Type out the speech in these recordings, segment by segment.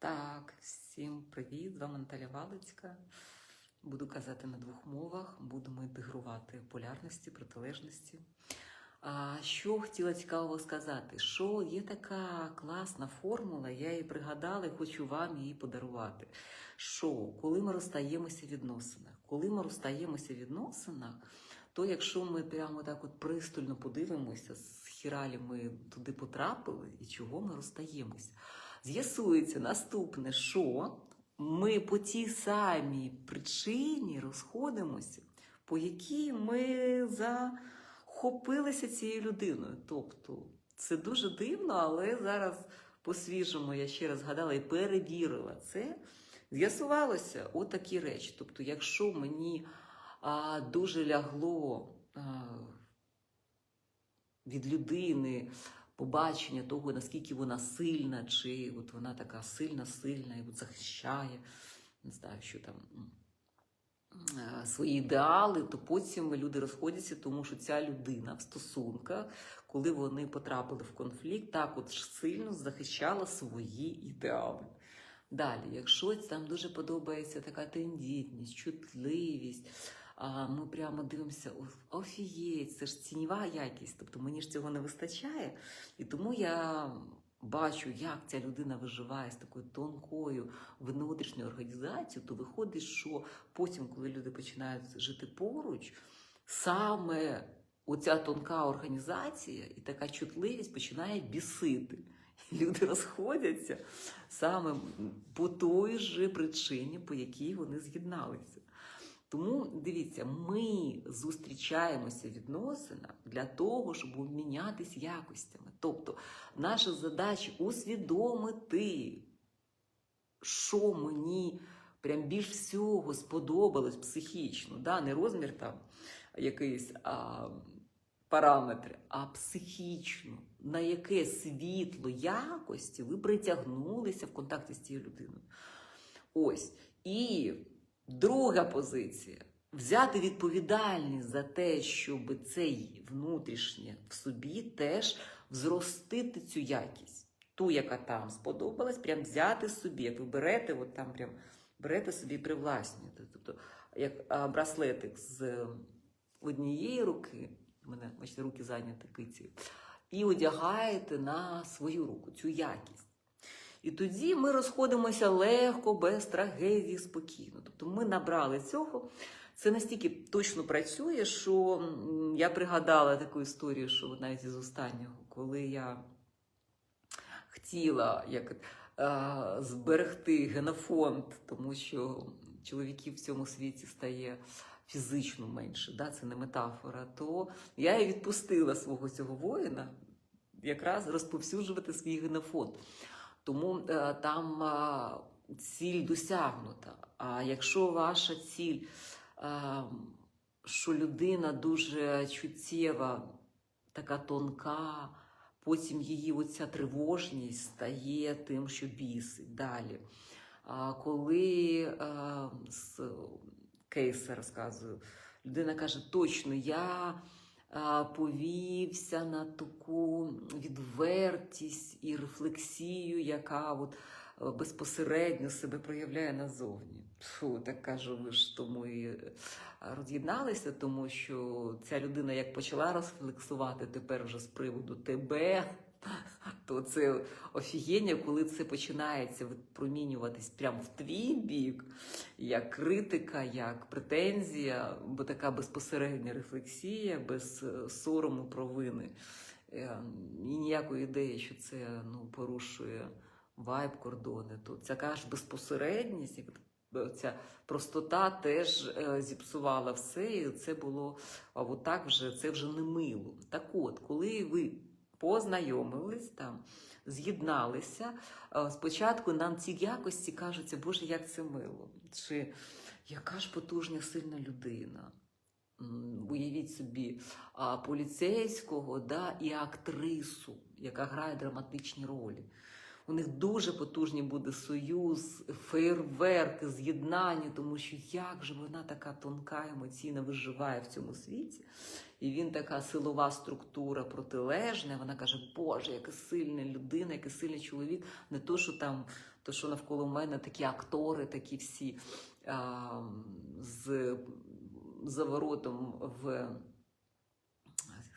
Так, всім привіт! З вами Наталя Валицька. Буду казати на двох мовах, будемо інтегрувати полярності, протилежності. А що хотіла цікавого сказати? Що є така класна формула, я її пригадала і хочу вам її подарувати. Що коли ми розстаємося в відносинах, коли ми розстаємося в відносинах, то якщо ми прямо так от пристально подивимося, з хіралі ми туди потрапили і чого ми розстаємося. З'ясується наступне, що ми по тій самій причині розходимося, по якій ми захопилися цією людиною. Тобто це дуже дивно, але зараз по-свіжому я ще раз згадала і перевірила це. З'ясувалося отакі речі. Тобто, якщо мені а, дуже лягло а, від людини побачення того, наскільки вона сильна, чи от вона така сильна, сильна і от захищає, не знаю, що там е, свої ідеали, то потім люди розходяться, тому що ця людина в стосунках, коли вони потрапили в конфлікт, так от сильно захищала свої ідеали. Далі, якщо там дуже подобається така тендітність, чутливість, ми прямо дивимося, «О, офігеть, це ж цінова якість. Тобто мені ж цього не вистачає. І тому я бачу, як ця людина виживає з такою тонкою внутрішньою організацією, то виходить, що потім, коли люди починають жити поруч, саме оця тонка організація і така чутливість починає бісити. Люди розходяться саме по той же причині, по якій вони з'єдналися. Тому дивіться, ми зустрічаємося в для того, щоб обмінятись якостями. Тобто, наша задача усвідомити, що мені прям більш всього сподобалось психічно. Да? Не розмір там якийсь а, параметр, а психічно, на яке світло якості ви притягнулися в контакті з цією людиною. Ось. І друга позиція взяти відповідальність за те, щоб цей внутрішнє в собі теж взростити цю якість. Ту, яка там сподобалась, прям взяти собі. Як ви берете, от там прям берете собі привласнюєте. Тобто, як браслетик з однієї руки, мене бачите, руки зайняті киці, і одягаєте на свою руку цю якість. І тоді ми розходимося легко, без трагедії, спокійно. Тобто ми набрали цього. Це настільки точно працює, що я пригадала таку історію, що навіть із останнього, коли я хотіла як, е, зберегти генофонд, тому що чоловіків в цьому світі стає фізично менше, да? це не метафора, то я і відпустила свого цього воїна якраз розповсюджувати свій генофонд. Тому е, там е, ціль досягнута. А якщо ваша ціль, е, що людина дуже чуттєва, така тонка, потім її оця тривожність стає тим, що бісить далі. А коли з кейса розказую, людина каже, точно, я повівся на таку відвертість і рефлексію, яка от е, безпосередньо себе проявляє назовні. Фу, так кажу, ви ж тому і е, роз'єдналися, тому що ця людина як почала розфлексувати тепер вже з приводу тебе. То це офігіння, коли це починається промінюватись прямо в твій бік, як критика, як претензія, бо така безпосередня рефлексія, без е, сорому провини. Е, І ніякої ідеї, що це ну, порушує вайб кордони. То ця ж безпосередність, ця простота теж е, зіпсувала все, і це було а от вже це вже не мило. Так от, коли ви познайомились там, з'єдналися. Е, Спочатку нам ці якості кажуться, Боже, як це мило. Чи яка ж потужна, сильна людина. Уявіть собі поліцейського да, і актрису, яка грає драматичні ролі. У них дуже потужний буде союз, фейерверки, з'єднання, тому що як же вона така тонка, емоційно виживає в цьому світі. І він така силова структура протилежна. Вона каже: Боже, яка сильна людина, який сильний чоловік. Не то, що там, то, що навколо мене такі актори, такі всі а, з заворотом в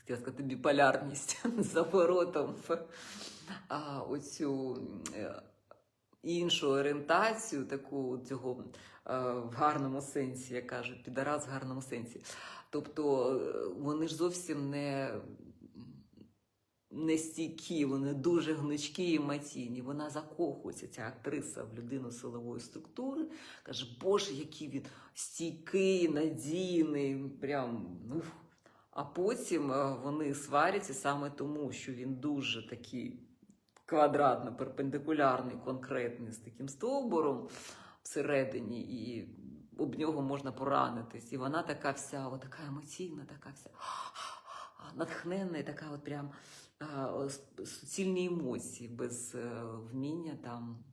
хотіла сказати біполярність, заворотом в оцю е, іншу орієнтацію, таку цього е, в гарному сенсі, як кажуть, підарас в гарному сенсі. Тобто е, вони ж зовсім не, не стійкі, вони дуже гнучкі і емоційні. Вона закохується, ця актриса в людину силової структури. Каже, Боже, який він стійкий, надійний, прям. Ну, а потім е, вони сваряться саме тому, що він дуже такий квадратно, перпендикулярний, конкретний з таким стовбуром всередині, і об нього можна поранитись. І вона така вся, от така емоційна, така вся натхненна, і така от прям суцільні емоції, без е, вміння там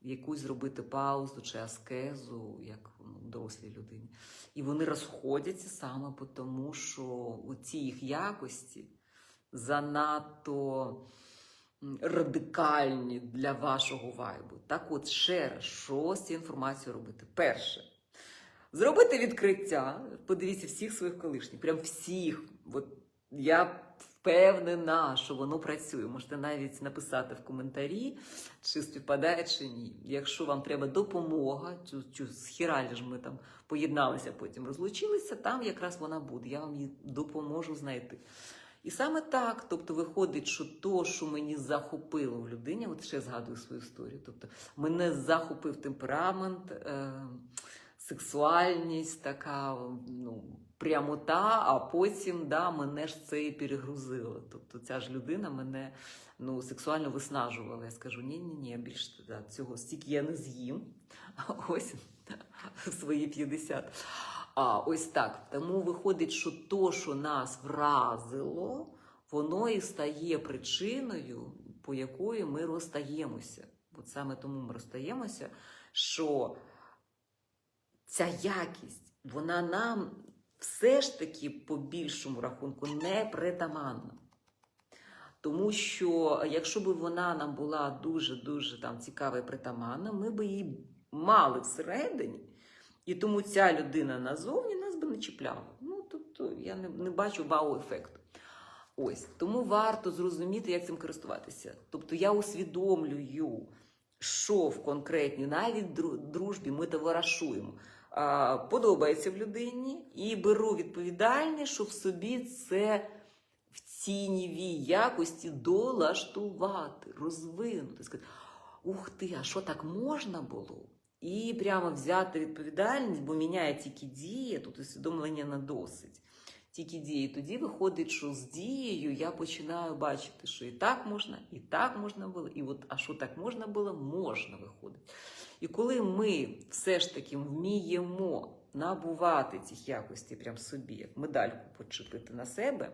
якусь зробити паузу чи аскезу, як ну, дорослій людині. І вони розходяться саме тому, що ці їх якості занадто радикальні для вашого вайбу. Так от, ще раз, що з цією інформацією робити? Перше. Зробити відкриття, подивіться всіх своїх колишніх, прям всіх. От я впевнена, що воно працює. Можете навіть написати в коментарі, чи співпадає, чи ні. Якщо вам треба допомога, цю, з хіралі ж ми там поєдналися, потім розлучилися, там якраз вона буде. Я вам її допоможу знайти. І саме так, тобто, виходить, що то, що мені захопило в людині, от ще згадую свою історію. Тобто, мене захопив темперамент, е, сексуальність, така ну, прямота, а потім да, мене ж це і перегрузило. Тобто ця ж людина мене ну, сексуально виснажувала. Я скажу, ні, ні, ні, більше да, цього стільки я не з'їм. Ось свої 50. А ось так. Тому виходить, що то, що нас вразило, воно і стає причиною, по якої ми розстаємося. От саме тому ми розстаємося, що ця якість, вона нам все ж таки по більшому рахунку не притаманна. Тому що якщо б вона нам була дуже-дуже цікава і притаманна, ми б її мали всередині, і тому ця людина назовні нас би не чіпляла. Ну, тобто я не, не бачу вау-ефекту. Ось тому варто зрозуміти, як цим користуватися. Тобто я усвідомлюю, що в конкретній навіть дружбі ми товаришуємо. Подобається в людині і беру відповідальність, щоб в собі це в ціннівій якості долаштувати, розвинути, сказати, ух ти, а що так можна було? І прямо взяти відповідальність, бо міняє тільки дія, тут усвідомлення на досить. Тільки дії. Тоді виходить, що з дією я починаю бачити, що і так можна, і так можна було, і от, а що так можна було, можна виходить. І коли ми все ж таки вміємо набувати цих якостей прям собі, як медальку почепити на себе,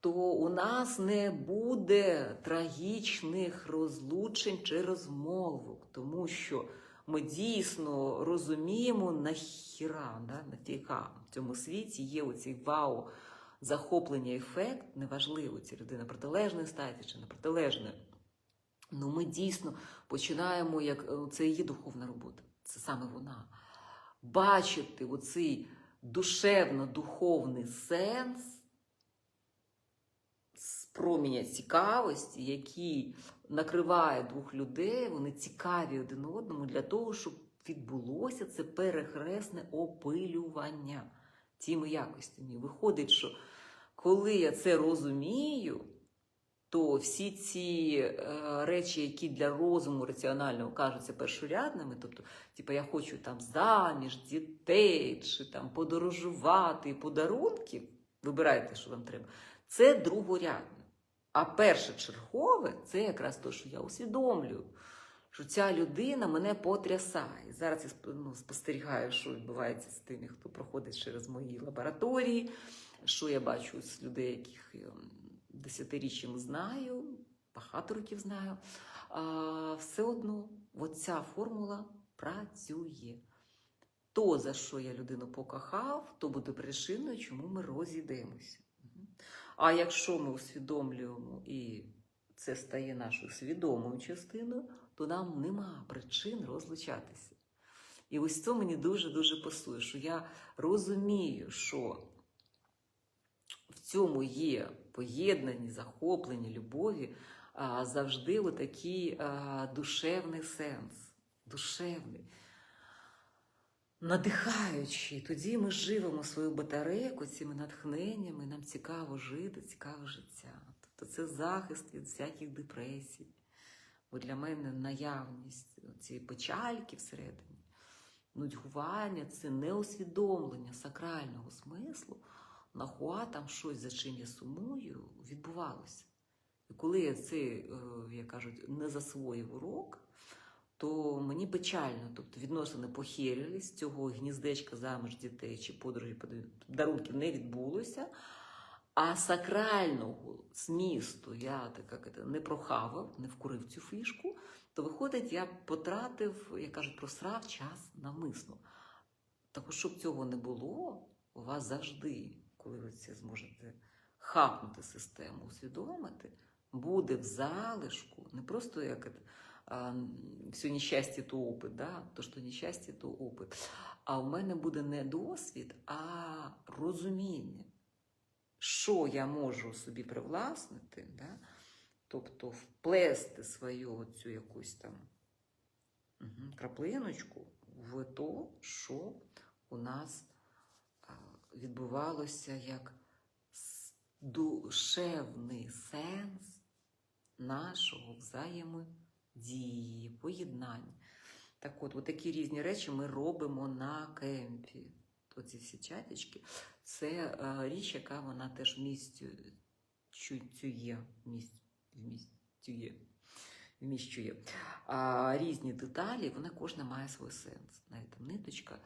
то у нас не буде трагічних розлучень чи розмовок, тому що ми дійсно розуміємо, нахіра, да, нафіга в цьому світі є оцей вау, захоплення, ефект, неважливо, ці людина протилежної статі чи не протилежної. Ну, ми дійсно починаємо, як е, це її духовна робота, це саме вона. Бачити оцей душевно-духовний сенс з проміння цікавості, який накриває двох людей, вони цікаві один одному для того, щоб відбулося це перехресне опилювання цими якостями. Виходить, що коли я це розумію, то всі ці е, речі, які для розуму раціонального кажуться першорядними, тобто, типу, я хочу там заміж, дітей, чи там подорожувати, подарунки, вибирайте, що вам треба, це другорядне. А першочергове це якраз те, що я усвідомлюю, що ця людина мене потрясає. Зараз я ну, спостерігаю, що відбувається з тими, хто проходить через мої лабораторії, що я бачу з людей, яких я десятиріччям знаю, багато років знаю, а, все одно оця формула працює. То, за що я людину покохав, то буде причиною, чому ми розійдемося. А якщо ми усвідомлюємо і це стає нашою свідомою частиною, то нам нема причин розлучатися. І ось це мені дуже-дуже пасує, що я розумію, що в цьому є поєднані, захоплені любові завжди отакий душевний сенс. Душевний. Надихаючий. Тоді ми живемо свою батарейку цими натхненнями, нам цікаво жити, цікаве життя. Тобто це захист від всяких депресій. Бо для мене наявність цієї печальки всередині, нудьгування це не усвідомлення сакрального смислу. Нахуа там щось, за чим я сумую, відбувалося. І коли я цей, як кажуть, не засвоїв урок, то мені печально, тобто відносини похерились, цього гніздечка заміж дітей чи подорожі подарунків не відбулося. А сакрального змісту я так як не прохавав, не вкурив цю фішку, то виходить, я потратив, як кажуть, просрав час навмисно. Так, щоб цього не було, у вас завжди, коли ви це зможете хапнути систему, усвідомити, буде в залишку, не просто як все нещастя, то опит, да? то, що нещастя, то опит. А в мене буде не досвід, а розуміння що я можу собі привласнити, да? тобто вплести свою цю якусь там краплиночку в то, що у нас відбувалося як душевний сенс нашого взаємодії, поєднання. Так от, такі різні речі ми робимо на кемпі. Оці всі чаточки, це е, річ, яка вона теж вмістює, вмістює, вміщує. А різні деталі, вона кожна має свій сенс. Навіть там ниточка.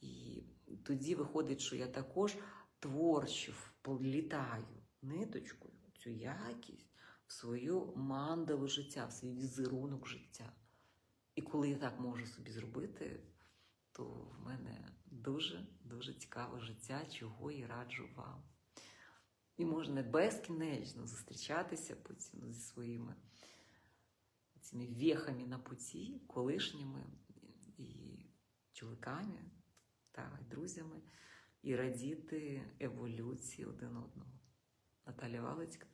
І тоді виходить, що я також творчо вплітаю ниточкою цю якість свою мандалу життя, в свій візерунок життя. І коли я так можу собі зробити, то в мене дуже-дуже цікаве життя, чого і раджу вам. І можна безкінечно зустрічатися потім зі своїми цими вехами на путі, колишніми і чоловіками та друзями, і радіти еволюції один одного. Наталя Валицька,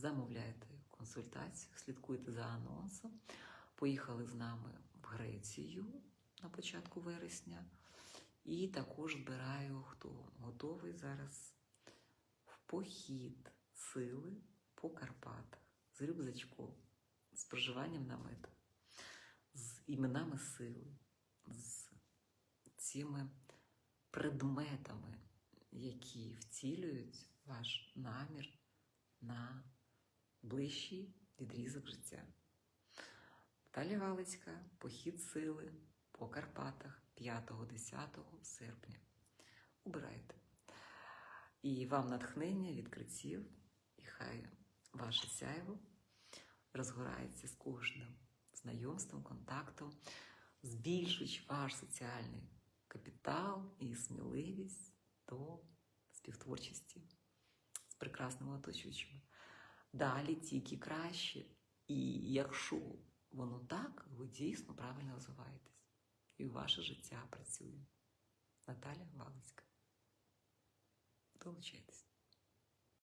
замовляйте консультацію, слідкуйте за анонсом. Поїхали з нами в Грецію на початку вересня. І також збираю, хто готовий зараз в похід сили по Карпатах з рюкзачком, з проживанням намету, з іменами сили, з цими предметами, які втілюють ваш намір на ближчий відрізок життя. Наталя Галицька, похід сили по Карпатах 5-10 серпня. Обирайте. І вам натхнення, відкриттів, і хай ваше сяйво розгорається з кожним знайомством, контактом, збільшуючи ваш соціальний капітал і сміливість до співтворчості з прекрасними оточуючими. Далі тільки краще. І якщо воно так, ви дійсно правильно розвиваєтесь. І ваше життя працює. Наталя Валицька. Долучайтесь.